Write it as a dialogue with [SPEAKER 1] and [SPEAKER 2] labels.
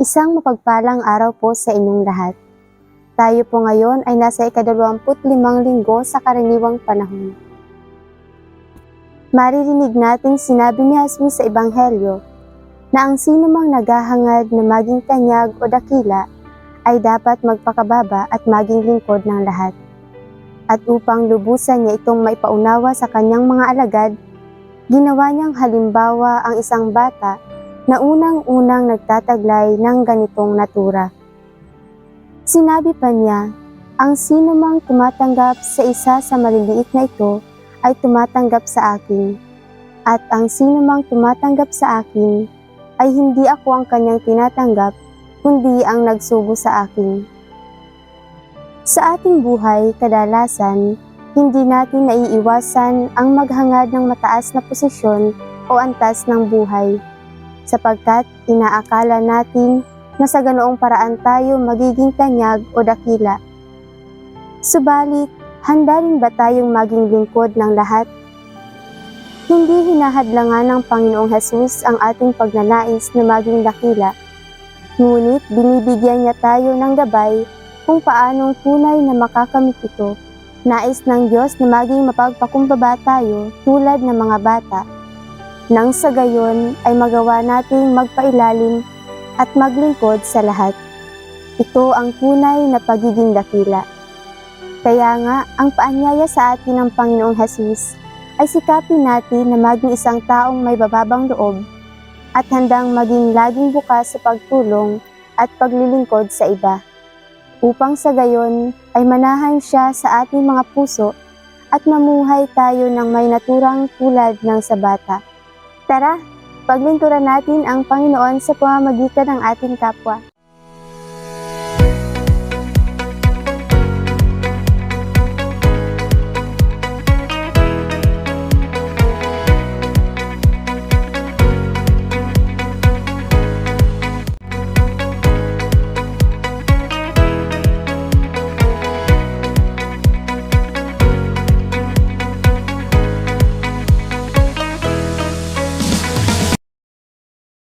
[SPEAKER 1] Isang mapagpalang araw po sa inyong lahat. Tayo po ngayon ay nasa ikadalawamput limang linggo sa karaniwang panahon. Maririnig nating sinabi ni Jesus sa Ebanghelyo na ang sino mang naghahangad na maging tanyag o dakila ay dapat magpakababa at maging lingkod ng lahat. At upang lubusan niya itong maipaunawa sa kanyang mga alagad, ginawa niyang halimbawa ang isang bata na unang-unang nagtataglay ng ganitong natura. Sinabi pa niya, ang sino mang tumatanggap sa isa sa maliliit na ito ay tumatanggap sa akin, at ang sino mang tumatanggap sa akin ay hindi ako ang kanyang tinatanggap, kundi ang nagsugo sa akin. Sa ating buhay, kadalasan, hindi natin naiiwasan ang maghangad ng mataas na posisyon o antas ng buhay sapagkat inaakala natin na sa ganoong paraan tayo magiging tanyag o dakila. Subalit, handa rin ba tayong maging lingkod ng lahat? Hindi hinahadlangan ng Panginoong Hesus ang ating pagnanais na maging dakila, ngunit binibigyan niya tayo ng gabay kung paanong tunay na makakamit ito. Nais ng Diyos na maging mapagpakumbaba tayo tulad ng mga bata nang sa gayon ay magawa nating magpailalim at maglingkod sa lahat. Ito ang tunay na pagiging dakila. Kaya nga, ang paanyaya sa atin ng Panginoong Hesus ay sikapin natin na maging isang taong may bababang loob at handang maging laging bukas sa pagtulong at paglilingkod sa iba. Upang sa gayon ay manahan siya sa ating mga puso at mamuhay tayo ng may naturang tulad ng sa bata. Tara, paglingkuran natin ang Panginoon sa pamamagitan ng ating kapwa.